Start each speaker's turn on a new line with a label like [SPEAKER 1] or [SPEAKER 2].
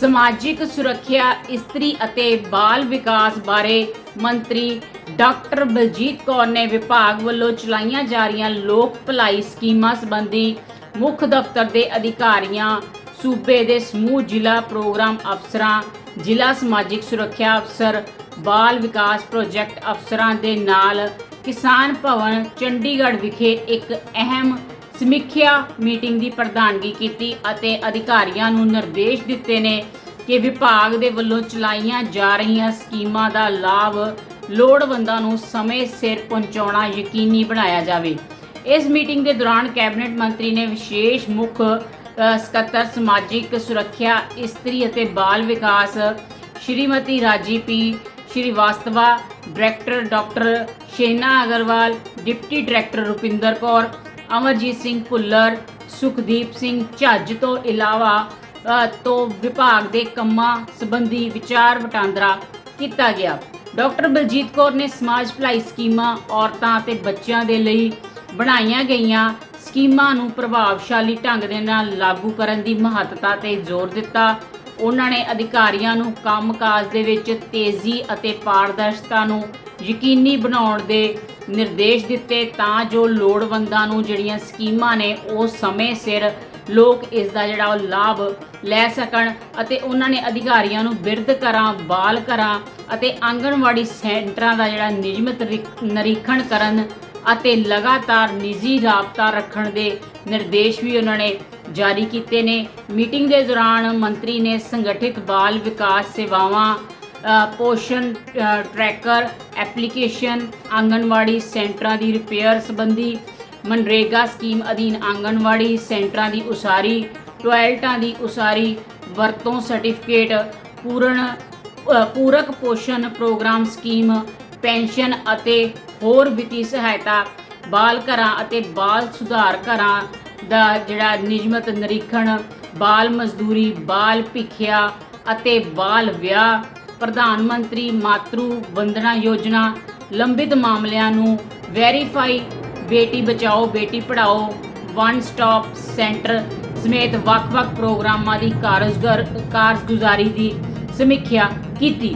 [SPEAKER 1] ਸਮਾਜਿਕ ਸੁਰੱਖਿਆ, ਇਸਤਰੀ ਅਤੇ ਬਾਲ ਵਿਕਾਸ ਬਾਰੇ ਮੰਤਰੀ ਡਾਕਟਰ ਬਲਜੀਤ ਕੌਰ ਨੇ ਵਿਭਾਗ ਵੱਲੋਂ ਚਲਾਈਆਂ ਜਾ ਰਹੀਆਂ ਲੋਕ ਭਲਾਈ ਸਕੀਮਾਂ ਸੰਬੰਧੀ ਮੁੱਖ ਦਫ਼ਤਰ ਦੇ ਅਧਿਕਾਰੀਆਂ, ਸੂਬੇ ਦੇ ਸਮੂਹ ਜ਼ਿਲ੍ਹਾ ਪ੍ਰੋਗਰਾਮ ਅਫਸਰਾਂ, ਜ਼ਿਲ੍ਹਾ ਸਮਾਜਿਕ ਸੁਰੱਖਿਆ ਅਫਸਰ, ਬਾਲ ਵਿਕਾਸ ਪ੍ਰੋਜੈਕਟ ਅਫਸਰਾਂ ਦੇ ਨਾਲ ਕਿਸਾਨ ਭਵਨ ਚੰਡੀਗੜ੍ਹ ਵਿਖੇ ਇੱਕ ਅਹਿਮ ਸਮੀਖਿਆ ਮੀਟਿੰਗ ਦੀ ਪ੍ਰਧਾਨਗੀ ਕੀਤੀ ਅਤੇ ਅਧਿਕਾਰੀਆਂ ਨੂੰ ਨਿਰਦੇਸ਼ ਦਿੱਤੇ ਨੇ ਕਿ ਵਿਭਾਗ ਦੇ ਵੱਲੋਂ ਚਲਾਈਆਂ ਜਾ ਰਹੀਆਂ ਸਕੀਮਾਂ ਦਾ ਲਾਭ ਲੋੜਵੰਦਾਂ ਨੂੰ ਸਮੇਂ ਸਿਰ ਪਹੁੰਚਾਉਣਾ ਯਕੀਨੀ ਬਣਾਇਆ ਜਾਵੇ। ਇਸ ਮੀਟਿੰਗ ਦੇ ਦੌਰਾਨ ਕੈਬਨਿਟ ਮੰਤਰੀ ਨੇ ਵਿਸ਼ੇਸ਼ ਮੁੱਖ ਸਕੱਤਰ ਸਮਾਜਿਕ ਸੁਰੱਖਿਆ, ਇਸਤਰੀ ਅਤੇ ਬਾਲ ਵਿਕਾਸ Shrimati Raji P Srivastava, director doctor Shena Agarwal, deputy director Rupinder Kaur Amarjit Singh Bhullar, Sukhdeep Singh Jhajj ਤੋਂ ਇਲਾਵਾ ਤੋਂ ਵਿਭਾਗ ਦੇ ਕੰਮਾਂ ਸੰਬੰਧੀ ਵਿਚਾਰ ਵਟਾਂਦਰਾ ਕੀਤਾ ਗਿਆ। ਡਾਕਟਰ ਬਲਜੀਤ ਕੌਰ ਨੇ ਸਮਾਜ ਭਲਾਈ ਸਕੀਮਾਂ ਔਰਤਾਂ ਅਤੇ ਬੱਚਿਆਂ ਦੇ ਲਈ ਬਣਾਈਆਂ ਗਈਆਂ ਸਕੀਮਾਂ ਨੂੰ ਪ੍ਰਭਾਵਸ਼ਾਲੀ ਢੰਗ ਦੇ ਨਾਲ ਲਾਗੂ ਕਰਨ ਦੀ ਮਹੱਤਤਾ ਤੇ ਜ਼ੋਰ ਦਿੱਤਾ। ਉਹਨਾਂ ਨੇ ਅਧਿਕਾਰੀਆਂ ਨੂੰ ਕੰਮਕਾਜ ਦੇ ਵਿੱਚ ਤੇਜ਼ੀ ਅਤੇ ਪਾਰਦਰਸ਼ਤਾ ਨੂੰ ਯਕੀਨੀ ਬਣਾਉਣ ਦੇ ਨਿਰਦੇਸ਼ ਦਿੱਤੇ ਤਾਂ ਜੋ ਲੋੜਵੰਦਾਂ ਨੂੰ ਜਿਹੜੀਆਂ ਸਕੀਮਾਂ ਨੇ ਉਹ ਸਮੇਂ ਸਿਰ ਲੋਕ ਇਸ ਦਾ ਜਿਹੜਾ ਉਹ ਲਾਭ ਲੈ ਸਕਣ ਅਤੇ ਉਹਨਾਂ ਨੇ ਅਧਿਕਾਰੀਆਂ ਨੂੰ ਬਿਰਧ ਘਰਾਂ ਬਾਲ ਘਰਾਂ ਅਤੇ ਆਂਗਣਵਾੜੀ ਸੈਂਟਰਾਂ ਦਾ ਜਿਹੜਾ ਨਿਯਮਿਤ ਨਿਰੀਖਣ ਕਰਨ ਅਤੇ ਲਗਾਤਾਰ ਨਿੱਜੀ ਰਾਬਤਾ ਰੱਖਣ ਦੇ ਨਿਰਦੇਸ਼ ਵੀ ਉਹਨਾਂ ਨੇ ਜਾਰੀ ਕੀਤੇ ਨੇ। ਮੀਟਿੰਗ ਦੇ ਦੌਰਾਨ ਮੰਤਰੀ ਨੇ ਸੰਗਠਿਤ ਬਾਲ ਵਿਕਾਸ ਸੇਵਾਵਾਂ ਪੋਸ਼ਨ ਟਰੈਕਰ ਐਪਲੀਕੇਸ਼ਨ ਆਂਗਣਵਾੜੀ ਸੈਂਟਰਾਂ ਦੀ ਰਿਪੇਅਰ ਸੰਬੰਧੀ ਮਨਰੇਗਾ ਸਕੀਮ ਅਧੀਨ ਆਂਗਣਵਾੜੀ ਸੈਂਟਰਾਂ ਦੀ ਉਸਾਰੀ ਟਾਇਲਟਾਂ ਦੀ ਉਸਾਰੀ, ਵਰਤੋਂ ਸਰਟੀਫਿਕੇਟ ਪੂਰਨ ਪੂਰਕ ਪੋਸ਼ਣ ਪ੍ਰੋਗਰਾਮ ਸਕੀਮ, ਪੈਨਸ਼ਨ ਅਤੇ ਹੋਰ ਵਿੱਤੀ ਸਹਾਇਤਾ, ਬਾਲ ਘਰਾਂ ਅਤੇ ਬਾਲ ਸੁਧਾਰ ਘਰਾਂ ਦਾ ਜਿਹੜਾ ਨਿਯਮਤ ਨਿਰੀਖਣ, ਬਾਲ ਮਜ਼ਦੂਰੀ, ਬਾਲ ਭਿੱਖਿਆ ਅਤੇ ਬਾਲ ਵਿਆਹ ਪ੍ਰਧਾਨ ਮੰਤਰੀ ਮਾਤਰੂ ਵੰਦਨਾ ਯੋਜਨਾ ਲੰਬਿਤ ਮਾਮਲਿਆਂ ਨੂੰ verify, Beti Bachao, Beti Padhao one stop centre ਸਮੇਤ ਵੱਖ-ਵੱਖ ਪ੍ਰੋਗਰਾਮਾਂ ਦੀ ਕਾਰਜਗਰ ਕਾਰਜਗੁਜ਼ਾਰੀ ਦੀ ਸਮੀਖਿਆ ਕੀਤੀ।